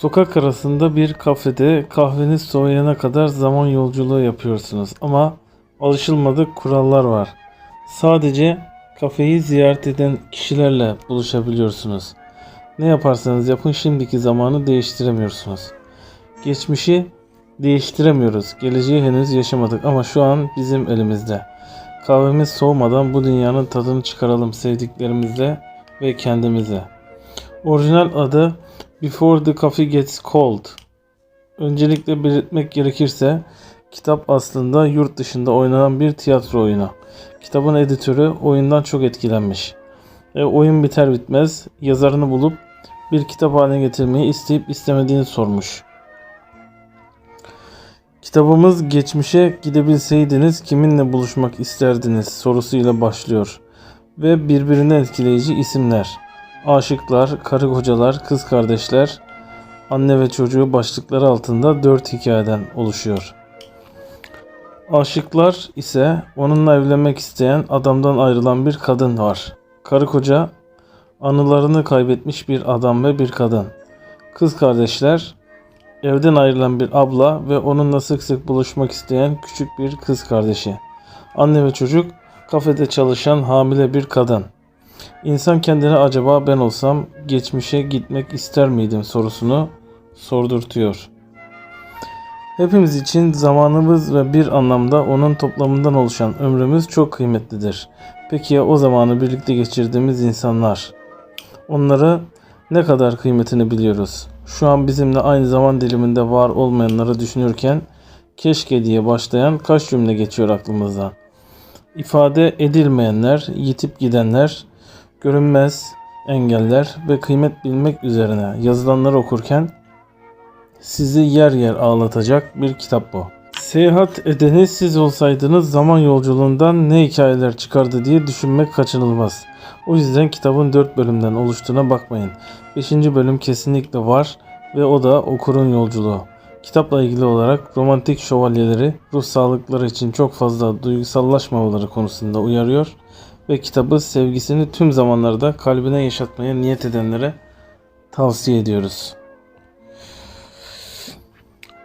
Sokak arasında bir kafede kahveniz soğuyana kadar zaman yolculuğu yapıyorsunuz ama alışılmadık kurallar var. Sadece kafeyi ziyaret eden kişilerle buluşabiliyorsunuz. Ne yaparsanız yapın şimdiki zamanı değiştiremiyorsunuz. Geçmişi değiştiremiyoruz. Geleceği henüz yaşamadık ama şu an bizim elimizde. Kahvemiz soğumadan bu dünyanın tadını çıkaralım sevdiklerimizle ve kendimize. Orijinal adı Before the Coffee Gets Cold. Öncelikle belirtmek gerekirse kitap aslında yurt dışında oynanan bir tiyatro oyunu. Kitabın editörü oyundan çok etkilenmiş. E, oyun biter bitmez yazarını bulup bir kitap haline getirmeyi isteyip istemediğini sormuş. Kitabımız geçmişe gidebilseydiniz kiminle buluşmak isterdiniz sorusuyla başlıyor. Ve birbirine etkileyici isimler. Aşıklar, karı kocalar, kız kardeşler, anne ve çocuğu başlıkları altında dört hikayeden oluşuyor. Aşıklar ise onunla evlenmek isteyen adamdan ayrılan bir kadın var. Karı koca anılarını kaybetmiş bir adam ve bir kadın. Kız kardeşler evden ayrılan bir abla ve onunla sık sık buluşmak isteyen küçük bir kız kardeşi. Anne ve çocuk kafede çalışan hamile bir kadın. İnsan kendine acaba ben olsam geçmişe gitmek ister miydim sorusunu sordurtuyor. Hepimiz için zamanımız ve bir anlamda onun toplamından oluşan ömrümüz çok kıymetlidir. Peki ya o zamanı birlikte geçirdiğimiz insanlar? Onları ne kadar kıymetini biliyoruz? Şu an bizimle aynı zaman diliminde var olmayanları düşünürken keşke diye başlayan kaç cümle geçiyor aklımızdan? İfade edilmeyenler, yitip gidenler, görünmez engeller ve kıymet bilmek üzerine yazılanları okurken sizi yer yer ağlatacak bir kitap bu. Seyahat edeni siz olsaydınız zaman yolculuğundan ne hikayeler çıkardı diye düşünmek kaçınılmaz. O yüzden kitabın 4 bölümden oluştuğuna bakmayın. 5. bölüm kesinlikle var ve o da okurun yolculuğu. Kitapla ilgili olarak romantik şövalyeleri ruh sağlıkları için çok fazla duygusallaşmamaları konusunda uyarıyor ve kitabı sevgisini tüm zamanlarda kalbine yaşatmaya niyet edenlere tavsiye ediyoruz.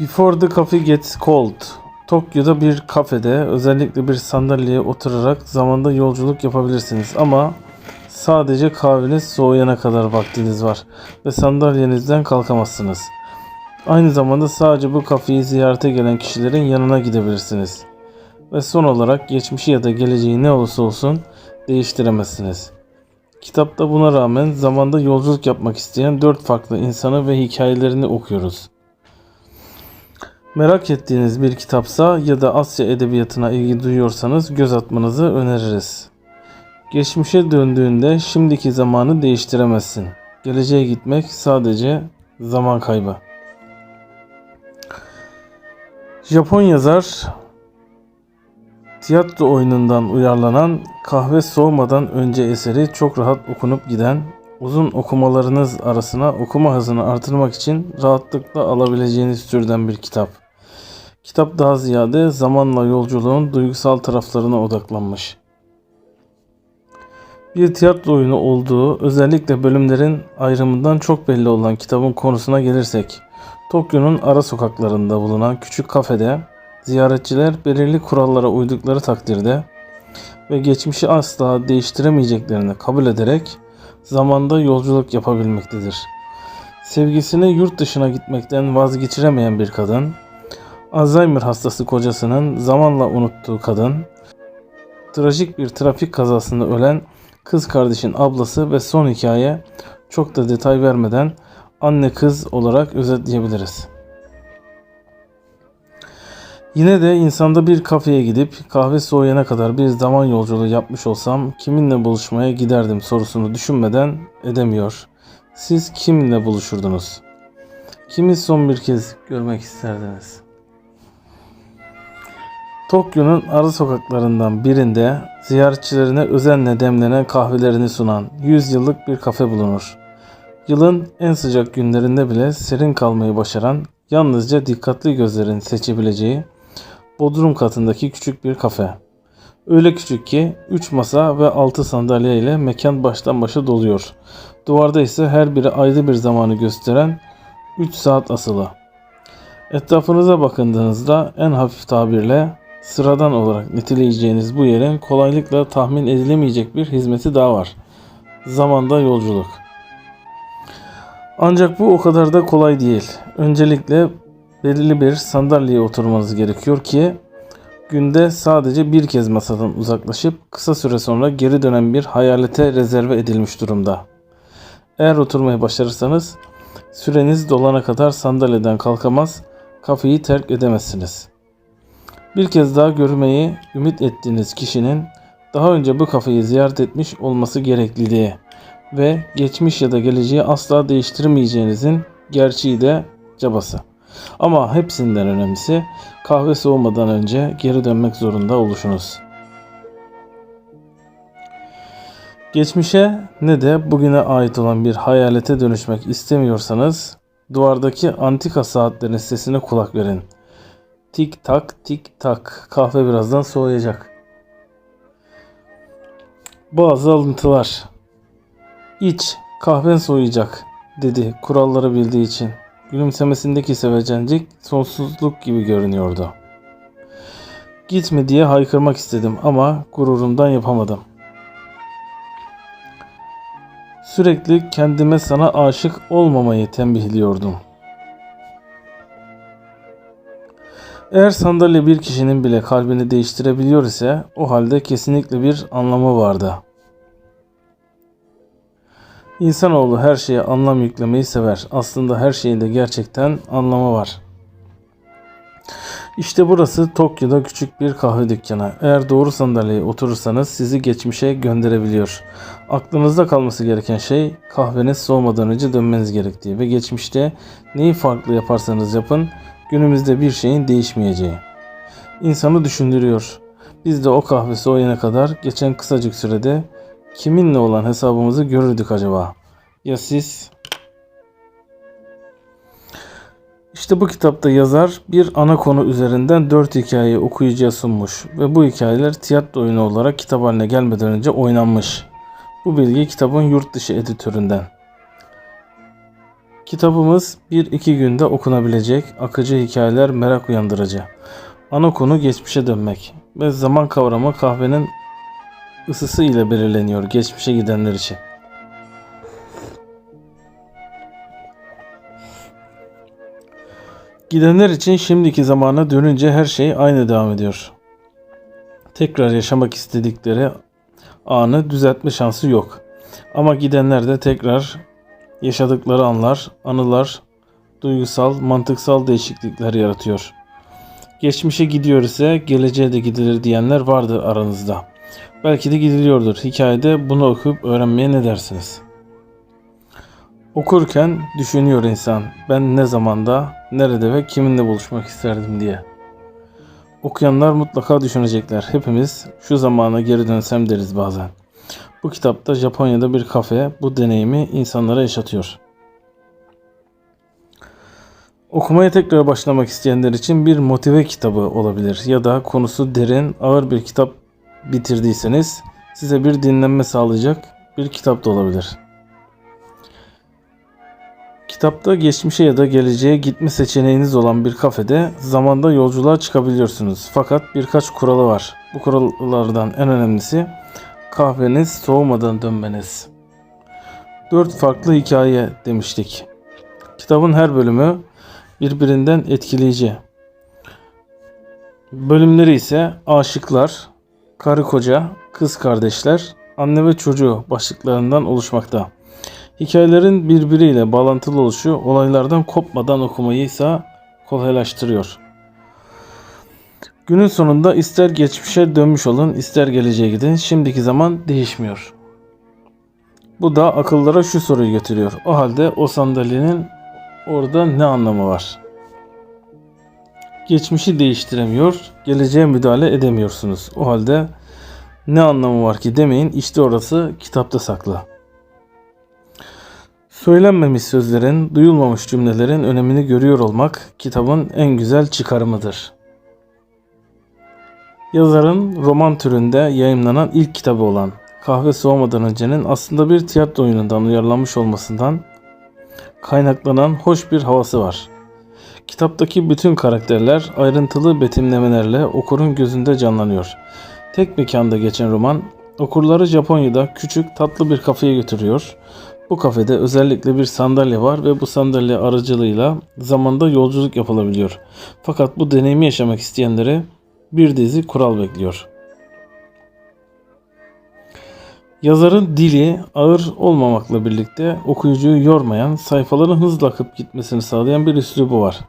Before the Coffee Gets Cold. Tokyo'da bir kafede özellikle bir sandalyeye oturarak zamanda yolculuk yapabilirsiniz ama sadece kahveniz soğuyana kadar vaktiniz var ve sandalyenizden kalkamazsınız. Aynı zamanda sadece bu kafeyi ziyarete gelen kişilerin yanına gidebilirsiniz. Ve son olarak geçmişi ya da geleceği ne olursa olsun değiştiremezsiniz. Kitapta buna rağmen zamanda yolculuk yapmak isteyen dört farklı insanı ve hikayelerini okuyoruz. Merak ettiğiniz bir kitapsa ya da Asya edebiyatına ilgi duyuyorsanız göz atmanızı öneririz. Geçmişe döndüğünde şimdiki zamanı değiştiremezsin. Geleceğe gitmek sadece zaman kaybı. Japon yazar tiyatro oyunundan uyarlanan Kahve Soğumadan önce eseri çok rahat okunup giden, uzun okumalarınız arasına okuma hızını artırmak için rahatlıkla alabileceğiniz türden bir kitap. Kitap daha ziyade zamanla yolculuğun duygusal taraflarına odaklanmış. Bir tiyatro oyunu olduğu özellikle bölümlerin ayrımından çok belli olan kitabın konusuna gelirsek, Tokyo'nun ara sokaklarında bulunan küçük kafede ziyaretçiler belirli kurallara uydukları takdirde ve geçmişi asla değiştiremeyeceklerini kabul ederek zamanda yolculuk yapabilmektedir. Sevgisini yurt dışına gitmekten vazgeçiremeyen bir kadın, Alzheimer hastası kocasının zamanla unuttuğu kadın, trajik bir trafik kazasında ölen kız kardeşin ablası ve son hikaye çok da detay vermeden anne kız olarak özetleyebiliriz. Yine de insanda bir kafeye gidip kahve soğuyana kadar bir zaman yolculuğu yapmış olsam kiminle buluşmaya giderdim sorusunu düşünmeden edemiyor. Siz kiminle buluşurdunuz? Kimi son bir kez görmek isterdiniz? Tokyo'nun ara sokaklarından birinde ziyaretçilerine özenle demlenen kahvelerini sunan 100 yıllık bir kafe bulunur. Yılın en sıcak günlerinde bile serin kalmayı başaran yalnızca dikkatli gözlerin seçebileceği bodrum katındaki küçük bir kafe. Öyle küçük ki 3 masa ve 6 sandalye ile mekan baştan başa doluyor. Duvarda ise her biri ayrı bir zamanı gösteren 3 saat asılı. Etrafınıza bakındığınızda en hafif tabirle sıradan olarak niteleyeceğiniz bu yerin kolaylıkla tahmin edilemeyecek bir hizmeti daha var. Zamanda yolculuk. Ancak bu o kadar da kolay değil. Öncelikle belirli bir sandalyeye oturmanız gerekiyor ki günde sadece bir kez masadan uzaklaşıp kısa süre sonra geri dönen bir hayalete rezerve edilmiş durumda. Eğer oturmayı başarırsanız süreniz dolana kadar sandalyeden kalkamaz, kafeyi terk edemezsiniz. Bir kez daha görmeyi ümit ettiğiniz kişinin daha önce bu kafeyi ziyaret etmiş olması gerekliliği ve geçmiş ya da geleceği asla değiştirmeyeceğinizin gerçeği de cabası. Ama hepsinden önemlisi kahve soğumadan önce geri dönmek zorunda oluşunuz. Geçmişe ne de bugüne ait olan bir hayalete dönüşmek istemiyorsanız duvardaki antika saatlerin sesine kulak verin. Tik tak tik tak kahve birazdan soğuyacak. Bazı alıntılar. İç kahven soğuyacak dedi kuralları bildiği için. Gülümsemesindeki sevecenlik sonsuzluk gibi görünüyordu. Gitme diye haykırmak istedim ama gururumdan yapamadım. Sürekli kendime sana aşık olmamayı tembihliyordum. Eğer sandalye bir kişinin bile kalbini değiştirebiliyor ise o halde kesinlikle bir anlamı vardı. İnsanoğlu her şeye anlam yüklemeyi sever. Aslında her şeyin de gerçekten anlamı var. İşte burası Tokyo'da küçük bir kahve dükkanı. Eğer doğru sandalyeye oturursanız sizi geçmişe gönderebiliyor. Aklınızda kalması gereken şey kahveniz soğumadan önce dönmeniz gerektiği ve geçmişte neyi farklı yaparsanız yapın günümüzde bir şeyin değişmeyeceği. İnsanı düşündürüyor. Biz de o kahve soğuyana kadar geçen kısacık sürede kiminle olan hesabımızı görürdük acaba? Ya siz? İşte bu kitapta yazar bir ana konu üzerinden dört hikayeyi okuyucuya sunmuş ve bu hikayeler tiyatro oyunu olarak kitap haline gelmeden önce oynanmış. Bu bilgi kitabın yurt dışı editöründen. Kitabımız bir iki günde okunabilecek akıcı hikayeler merak uyandırıcı. Ana konu geçmişe dönmek ve zaman kavramı kahvenin ısısı ile belirleniyor geçmişe gidenler için. Gidenler için şimdiki zamana dönünce her şey aynı devam ediyor. Tekrar yaşamak istedikleri anı düzeltme şansı yok. Ama gidenler de tekrar yaşadıkları anlar, anılar, duygusal, mantıksal değişiklikler yaratıyor. Geçmişe gidiyor ise geleceğe de gidilir diyenler vardır aranızda. Belki de gidiliyordur. Hikayede bunu okuyup öğrenmeye ne dersiniz? Okurken düşünüyor insan. Ben ne zamanda, nerede ve kiminle buluşmak isterdim diye. Okuyanlar mutlaka düşünecekler. Hepimiz şu zamana geri dönsem deriz bazen. Bu kitapta Japonya'da bir kafe bu deneyimi insanlara yaşatıyor. Okumaya tekrar başlamak isteyenler için bir motive kitabı olabilir ya da konusu derin, ağır bir kitap bitirdiyseniz size bir dinlenme sağlayacak bir kitap da olabilir. Kitapta geçmişe ya da geleceğe gitme seçeneğiniz olan bir kafede zamanda yolculuğa çıkabiliyorsunuz. Fakat birkaç kuralı var. Bu kurallardan en önemlisi kahveniz soğumadan dönmeniz. Dört farklı hikaye demiştik. Kitabın her bölümü birbirinden etkileyici. Bölümleri ise aşıklar, karı koca, kız kardeşler, anne ve çocuğu başlıklarından oluşmakta. Hikayelerin birbiriyle bağlantılı oluşu olaylardan kopmadan okumayı ise kolaylaştırıyor. Günün sonunda ister geçmişe dönmüş olun ister geleceğe gidin şimdiki zaman değişmiyor. Bu da akıllara şu soruyu getiriyor. O halde o sandalyenin orada ne anlamı var? Geçmişi değiştiremiyor, geleceğe müdahale edemiyorsunuz. O halde ne anlamı var ki demeyin işte orası kitapta saklı. Söylenmemiş sözlerin, duyulmamış cümlelerin önemini görüyor olmak kitabın en güzel çıkarımıdır. Yazarın roman türünde yayımlanan ilk kitabı olan Kahve Soğumadan Önce'nin aslında bir tiyatro oyunundan uyarlanmış olmasından kaynaklanan hoş bir havası var. Kitaptaki bütün karakterler ayrıntılı betimlemelerle okurun gözünde canlanıyor. Tek mekanda geçen roman okurları Japonya'da küçük tatlı bir kafeye götürüyor. Bu kafede özellikle bir sandalye var ve bu sandalye aracılığıyla zamanda yolculuk yapılabiliyor. Fakat bu deneyimi yaşamak isteyenlere bir dizi kural bekliyor. Yazarın dili ağır olmamakla birlikte okuyucuyu yormayan, sayfaların hızla akıp gitmesini sağlayan bir üslubu var.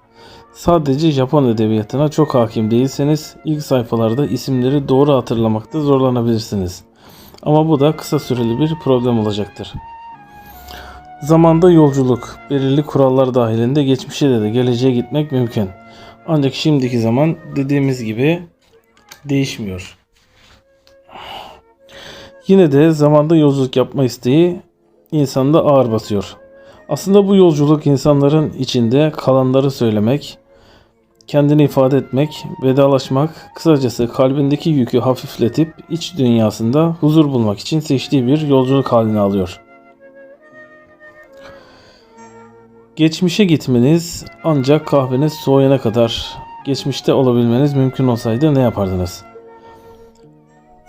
Sadece Japon edebiyatına çok hakim değilseniz ilk sayfalarda isimleri doğru hatırlamakta zorlanabilirsiniz. Ama bu da kısa süreli bir problem olacaktır. Zamanda yolculuk, belirli kurallar dahilinde geçmişe de, de geleceğe gitmek mümkün. Ancak şimdiki zaman dediğimiz gibi değişmiyor. Yine de zamanda yolculuk yapma isteği insanda ağır basıyor. Aslında bu yolculuk insanların içinde kalanları söylemek, kendini ifade etmek, vedalaşmak, kısacası kalbindeki yükü hafifletip iç dünyasında huzur bulmak için seçtiği bir yolculuk halini alıyor. Geçmişe gitmeniz ancak kahveniz soğuyana kadar geçmişte olabilmeniz mümkün olsaydı ne yapardınız?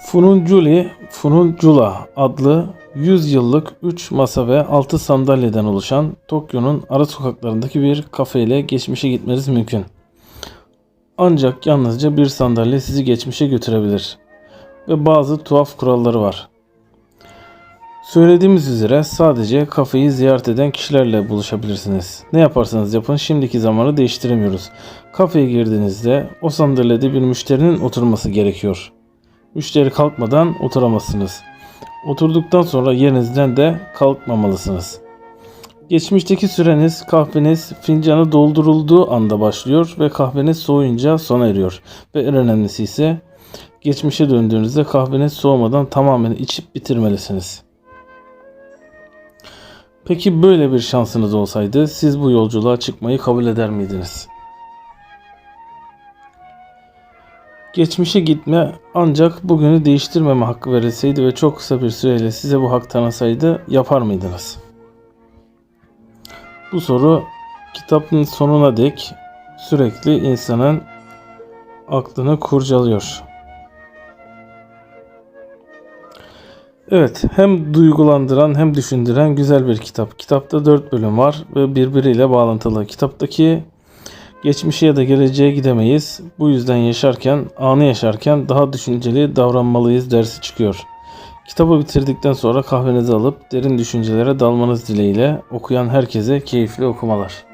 Fununculi Fununcula adlı 100 yıllık 3 masa ve 6 sandalyeden oluşan Tokyo'nun ara sokaklarındaki bir kafeyle geçmişe gitmeniz mümkün. Ancak yalnızca bir sandalye sizi geçmişe götürebilir ve bazı tuhaf kuralları var. Söylediğimiz üzere sadece kafeyi ziyaret eden kişilerle buluşabilirsiniz. Ne yaparsanız yapın şimdiki zamanı değiştiremiyoruz. Kafeye girdiğinizde o sandalyede bir müşterinin oturması gerekiyor. Müşteri kalkmadan oturamazsınız. Oturduktan sonra yerinizden de kalkmamalısınız. Geçmişteki süreniz kahveniz fincanı doldurulduğu anda başlıyor ve kahveniz soğuyunca sona eriyor. Ve en önemlisi ise geçmişe döndüğünüzde kahveniz soğumadan tamamen içip bitirmelisiniz. Peki böyle bir şansınız olsaydı siz bu yolculuğa çıkmayı kabul eder miydiniz? Geçmişe gitme ancak bugünü değiştirmeme hakkı verilseydi ve çok kısa bir süreyle size bu hak tanısaydı yapar mıydınız? Bu soru kitabın sonuna dek sürekli insanın aklını kurcalıyor. Evet, hem duygulandıran hem düşündüren güzel bir kitap. Kitapta 4 bölüm var ve birbiriyle bağlantılı. Kitaptaki geçmişe ya da geleceğe gidemeyiz. Bu yüzden yaşarken, anı yaşarken daha düşünceli davranmalıyız dersi çıkıyor. Kitabı bitirdikten sonra kahvenizi alıp derin düşüncelere dalmanız dileğiyle okuyan herkese keyifli okumalar.